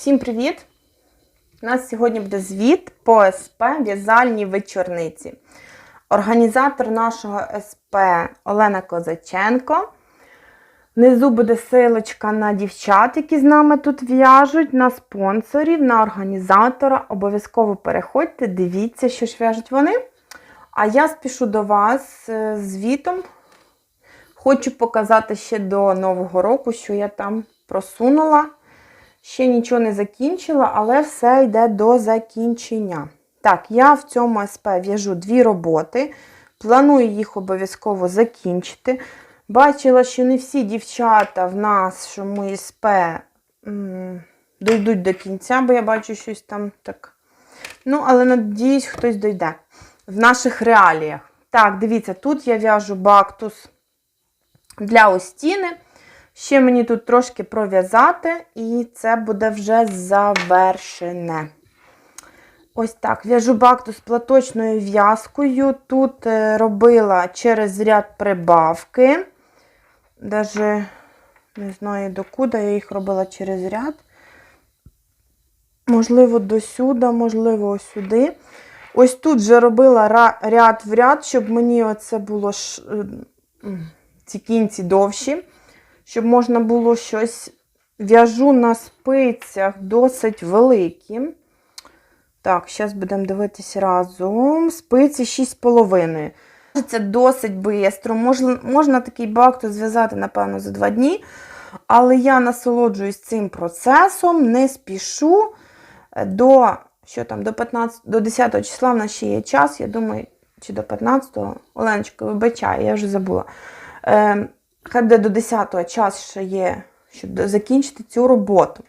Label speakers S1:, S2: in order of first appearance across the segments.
S1: Всім привіт! У нас сьогодні буде звіт по СП в'язальні вечорниці. Організатор нашого СП Олена Козаченко. Внизу буде силочка на дівчат, які з нами тут в'яжуть, на спонсорів, на організатора. Обов'язково переходьте, дивіться, що ж в'яжуть вони. А я спішу до вас е, з звітом. Хочу показати ще до Нового року, що я там просунула. Ще нічого не закінчила, але все йде до закінчення. Так, я в цьому СП в'яжу дві роботи. Планую їх обов'язково закінчити. Бачила, що не всі дівчата в ми СП дійдуть до кінця, бо я бачу щось там так. Ну, але надіюсь, хтось дойде в наших реаліях. Так, дивіться, тут я в'яжу бактус для остіни. Ще мені тут трошки пров'язати, і це буде вже завершене. Ось так. В'яжу бактус платочною в'язкою. Тут е, робила через ряд прибавки. Даже не знаю докуди, я їх робила через ряд. Можливо, до сюди, можливо, сюди. Ось тут вже робила ряд в ряд, щоб мені оце було ш... ці кінці довші щоб можна було щось в'яжу на спицях досить великі. Так, зараз будемо дивитися разом. Спиці 6,5. Це досить швидко. Можна, можна такий бактус зв'язати, напевно, за 2 дні. Але я насолоджуюсь цим процесом, не спішу. До, що там, до, 15, до 10 числа в нас ще є час, я думаю, чи до 15-го. Оленочка, вибачай, я вже забула. Е, Хай буде до 10-го час ще є, щоб закінчити цю роботу.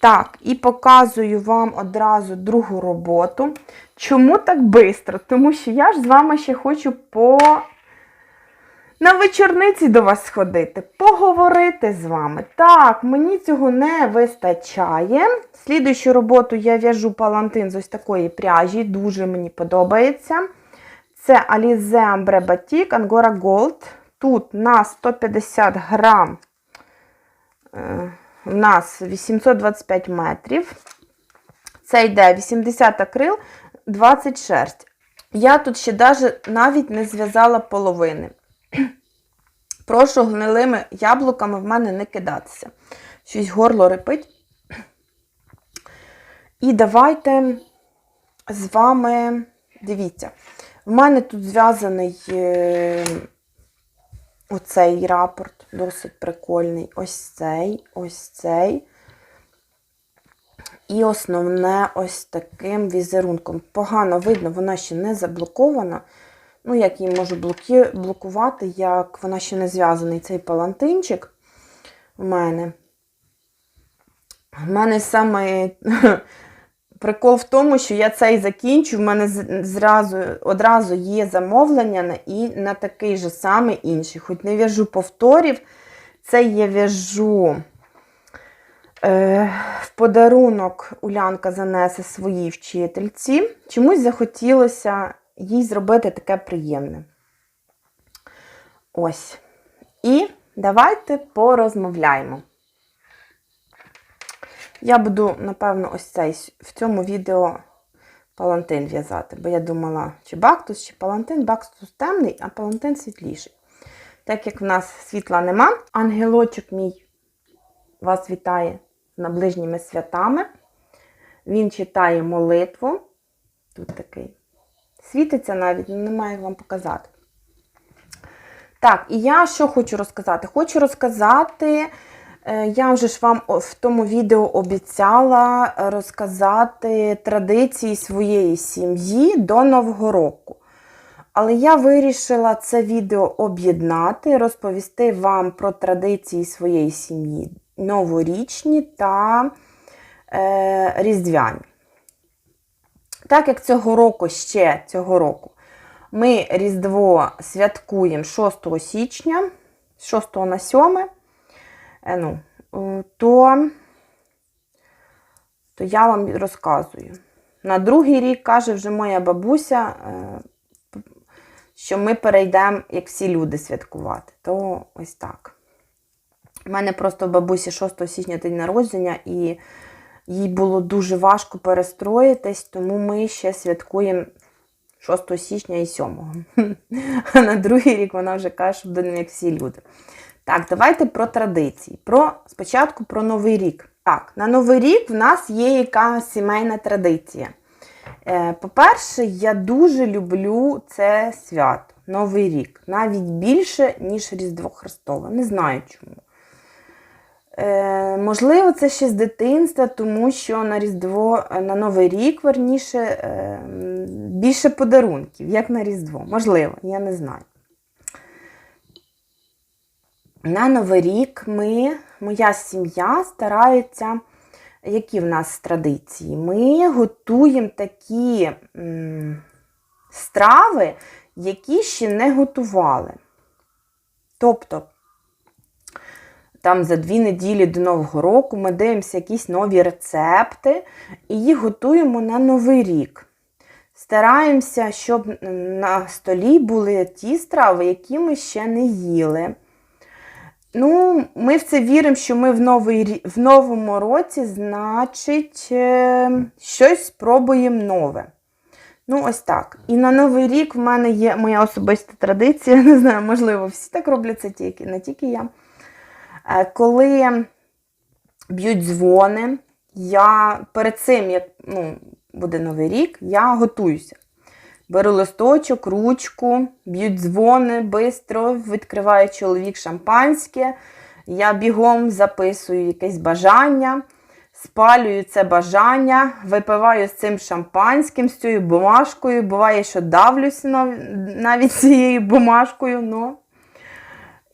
S1: Так, і показую вам одразу другу роботу. Чому так швидко? Тому що я ж з вами ще хочу по... на вечорниці до вас сходити, поговорити з вами. Так, мені цього не вистачає. Слідуючу роботу я в'яжу палантин з ось такої пряжі, дуже мені подобається. Це Alize Ambre Batik Angora Gold. Тут на 150 грам е, в нас 825 метрів. Це йде 80 акрил, 20 шерсть. Я тут ще навіть не зв'язала половини. Прошу гнилими яблуками в мене не кидатися. Щось горло рипить. І давайте з вами, дивіться, в мене тут зв'язаний е, оцей рапорт, досить прикольний. Ось цей, ось цей. І основне ось таким візерунком. Погано видно, вона ще не заблокована. Ну, як її можу блоки, блокувати, як вона ще не зв'язаний цей палантинчик в мене. У мене саме прикол в тому, що я цей закінчу, в мене зразу, одразу є замовлення на, і на такий же самий інший. Хоч не в'яжу повторів, це я в'яжу е, в подарунок Улянка занесе своїй вчительці. Чомусь захотілося їй зробити таке приємне. Ось. І давайте порозмовляємо. Я буду, напевно, ось цей в цьому відео палантин в'язати, бо я думала, чи бактус, чи палантин. Бактус темний, а палантин світліший. Так як в нас світла нема, ангелочок мій вас вітає з наближніми святами. Він читає молитву. Тут такий. Світиться навіть, немає як вам показати. Так, і я що хочу розказати? Хочу розказати, я вже ж вам в тому відео обіцяла розказати традиції своєї сім'ї до Нового року. Але я вирішила це відео об'єднати, розповісти вам про традиції своєї сім'ї новорічні та е, різдвяні. Так як цього року ще цього року ми Різдво святкуємо 6 січня, з 6 на 7, е, ну, е, то, то я вам розказую. На другий рік каже вже моя бабуся, е, що ми перейдемо, як всі люди, святкувати. То ось так. У мене просто бабусі 6 січня день народження, і їй було дуже важко перестроїтись, тому ми ще святкуємо 6 січня і 7. А на другий рік вона вже каже, що будемо як всі люди. Так, давайте про традиції. Про, спочатку про Новий рік. Так, на Новий рік в нас є якась сімейна традиція. Е, По-перше, я дуже люблю це свято, Новий рік. Навіть більше, ніж Різдво Христове. Не знаю чому. Е, можливо, це ще з дитинства, тому що на Різдво, е, на Новий рік, верніше, е, більше подарунків, як на Різдво. Можливо, я не знаю. На Новий рік ми, моя сім'я старається, які в нас традиції? Ми готуємо такі м, страви, які ще не готували. Тобто, там за дві неділі до Нового року ми дивимося якісь нові рецепти і їх готуємо на Новий рік. Стараємося, щоб на столі були ті страви, які ми ще не їли. Ну, ми в це віримо, що ми в, новий, в новому році, значить, е, щось спробуємо нове. Ну, ось так. І на Новий рік в мене є моя особиста традиція. Не знаю, можливо, всі так роблять це тільки, не тільки я. Е, Коли б'ють дзвони, я перед цим, як ну, буде Новий рік, я готуюся. Беру листочок, ручку, б'ють дзвони, бистро, відкриває чоловік шампанське. Я бігом записую якесь бажання, спалюю це бажання, випиваю з цим шампанським, з цією бумажкою. Буває, що давлюся навіть цією бумажкою. Ну.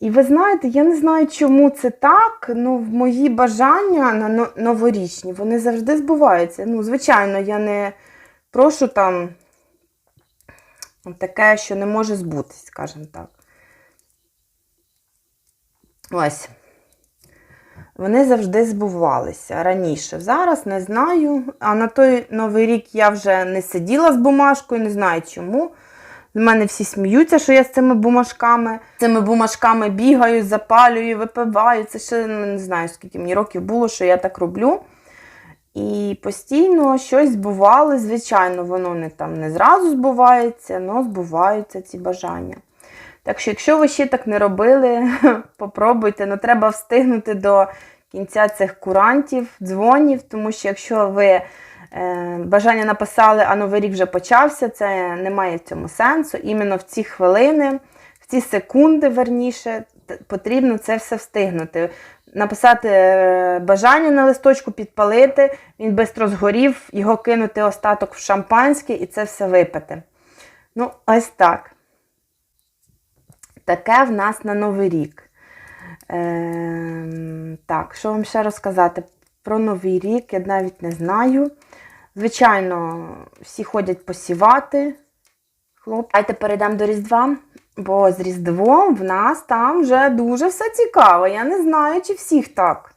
S1: І ви знаєте, я не знаю, чому це так. Ну, мої бажання на новорічні, вони завжди збуваються. Ну, звичайно, я не прошу там таке, що не може збутись, скажімо так. Ось. Вони завжди збувалися раніше. Зараз не знаю. А на той новий рік я вже не сиділа з бумажкою, не знаю чому. З мене всі сміються, що я з цими бумажками. Цими бумажками бігаю, запалюю, випиваю. Це ще ну, не знаю, скільки мені років було, що я так роблю. І постійно щось збувалось. Звичайно, воно не там не зразу збувається, але збуваються ці бажання. Так що, якщо ви ще так не робили, попробуйте. Ну, треба встигнути до кінця цих курантів, дзвонів, тому що якщо ви е, бажання написали, а новий рік вже почався, це не має в цьому сенсу. Іменно в ці хвилини, в ці секунди, верніше, потрібно це все встигнути. Написати е, бажання на листочку, підпалити, він швидко згорів, його кинути остаток в шампанське і це все випити. Ну, ось так. Таке в нас на Новий рік. Ем, так, що вам ще розказати про Новий рік, я навіть не знаю. Звичайно, всі ходять посівати. Хлоп. Давайте перейдемо до Різдва, бо з Різдвом в нас там вже дуже все цікаво. Я не знаю, чи всіх так.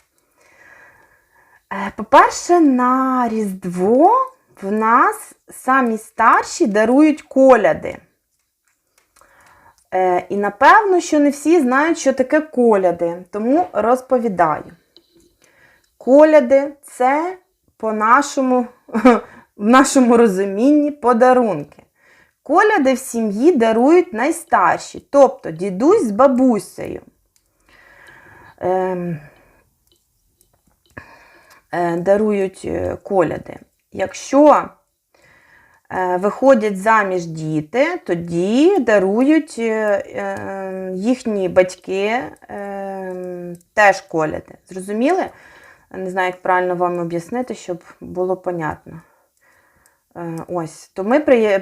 S1: Е, По-перше, на Різдво в нас самі старші дарують коляди. Е, і напевно, що не всі знають, що таке коляди, тому розповідаю. Коляди це по нашому, в нашому розумінні подарунки. Коляди в сім'ї дарують найстарші, тобто дідусь з бабусею. Ем, е, дарують е, коляди. Якщо е, виходять заміж діти, тоді дарують е, е, їхні батьки е, теж коляди. Зрозуміли? Не знаю, як правильно вам об'яснити, щоб було понятно. Е, Ось, то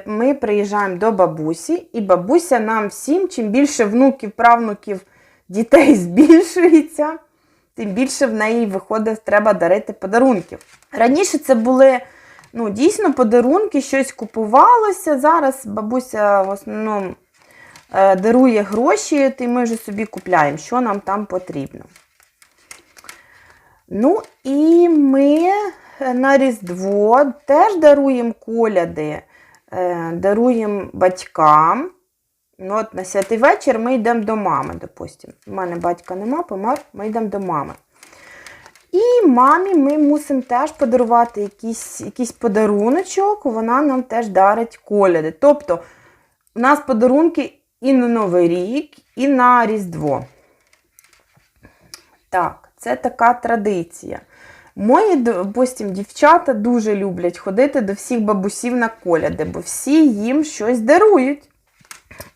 S1: ми, приїжджаємо до бабусі, і бабуся нам всім, чим більше внуків, правнуків, дітей збільшується, тим більше в неї виходить, треба дарити подарунків. Раніше це були ну, дійсно подарунки, щось купувалося. Зараз бабуся в основному е, дарує гроші, і ми вже собі купляємо, що нам там потрібно. Ну і ми на Різдво теж даруємо коляди, е, даруємо батькам Ну, от на святий вечір ми йдемо до мами, допустимо. У мене батька нема, помер, ми йдемо до мами. І мамі ми мусимо теж подарувати якийсь, якийсь подаруночок, вона нам теж дарить коляди. Тобто, у нас подарунки і на Новий рік, і на Різдво. Так, це така традиція. Мої, допустим, дівчата дуже люблять ходити до всіх бабусів на коляди, бо всі їм щось дарують.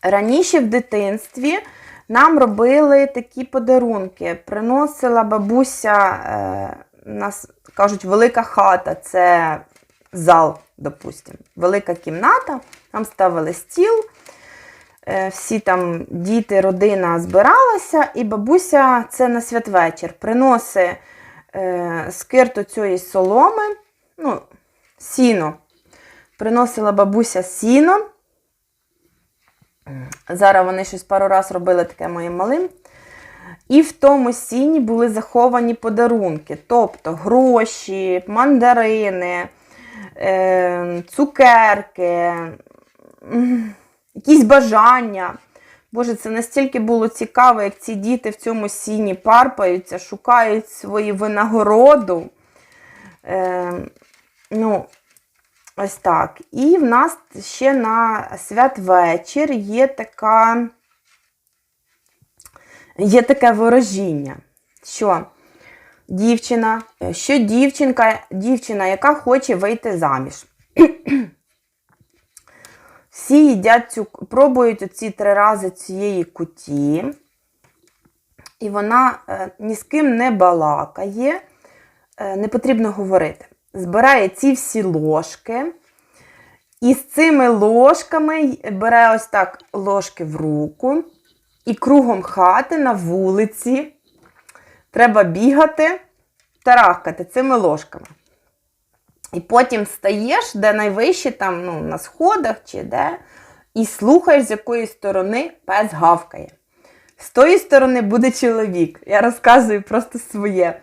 S1: Раніше в дитинстві нам робили такі подарунки. Приносила бабуся, е, нас кажуть, велика хата це зал, допустим, велика кімната. Там ставили стіл, е, всі там діти, родина збиралася, і бабуся це на святвечір приносить скирту цієї соломи, ну, сіно. Приносила бабуся сіно. Зараз вони щось пару раз робили таке моїм малим. І в тому сіні були заховані подарунки, тобто гроші, мандарини, е, цукерки, якісь бажання. Боже, це настільки було цікаво, як ці діти в цьому сіні парпаються, шукають свою винагороду. Е, ну, ось так. І в нас ще на святвечір є така. Є таке ворожіння, що дівчина, що дівчинка, дівчина, яка хоче вийти заміж. Всі їдять цю, пробують оці три рази цієї куті, і вона е, ні з ким не балакає, е, не потрібно говорити. Збирає ці всі ложки, і з цими ложками бере ось так ложки в руку, і кругом хати на вулиці. Треба бігати, тарахкати цими ложками. І потім стаєш, де найвище, там, ну, на сходах чи де, і слухаєш, з якої сторони пес гавкає. З тої сторони буде чоловік. Я розказую просто своє.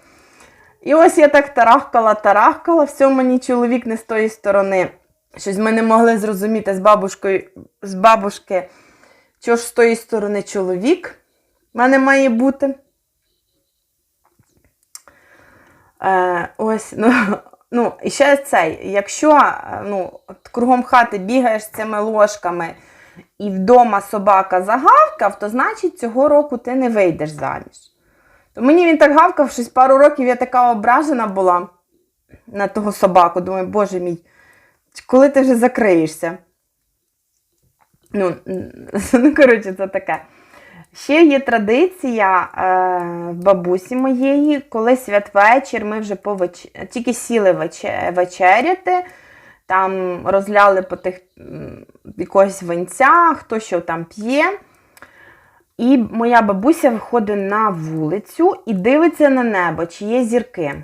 S1: І ось я так тарахкала, тарахкала, все мені чоловік не з тої сторони. Щось ми не могли зрозуміти з бабушкою, з бабушки, що ж з тої сторони чоловік в мене має бути. Е, ось, ну, ну, і ще цей, якщо е, ну, кругом хати бігаєш з цими ложками і вдома собака загавкав, то значить цього року ти не вийдеш заміж. То мені він так гавкав, щось пару років я така ображена була на того собаку. Думаю, боже мій, коли ти вже закриєшся? Ну, ну коротше, це таке. Ще є традиція е, бабусі моєї, коли святвечір ми вже повеч... тільки сіли вече... вечеряти, там розляли по тих якогось винця, хто що там п'є. І моя бабуся виходить на вулицю і дивиться на небо, чи є зірки.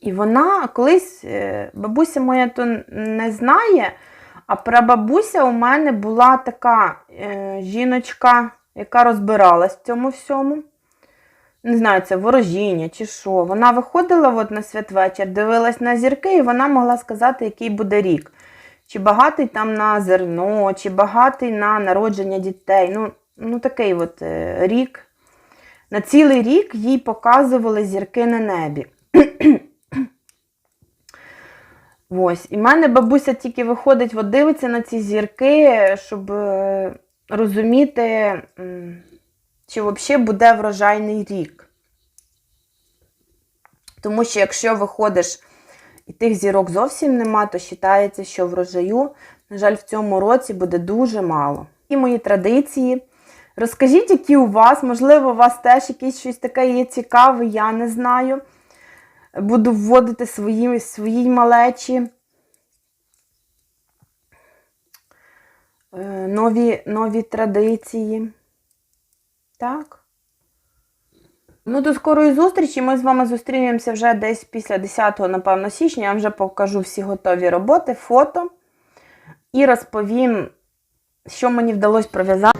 S1: І вона колись, е, бабуся моя то не знає, а прабабуся у мене була така е, жіночка, яка розбиралась в цьому всьому. Не знаю, це ворожіння чи що. Вона виходила от на святвечір, дивилась на зірки, і вона могла сказати, який буде рік. Чи багатий там на зерно, чи багатий на народження дітей. Ну, ну такий от е, рік. На цілий рік їй показували зірки на небі. Ось. І в мене бабуся тільки виходить, от дивиться на ці зірки, щоб е, розуміти, чи взагалі буде врожайний рік. Тому що якщо виходиш і тих зірок зовсім нема, то вважається, що врожаю, на жаль, в цьому році буде дуже мало. І мої традиції. Розкажіть, які у вас, можливо, у вас теж якесь щось таке є цікаве, я не знаю. Буду вводити свої, свої малечі. Е, Нові, нові традиції. Так. Ну, до скорої зустрічі. Ми з вами зустрінемося вже десь після 10, напевно, січня. Я вже покажу всі готові роботи, фото. І розповім, що мені вдалося пров'язати.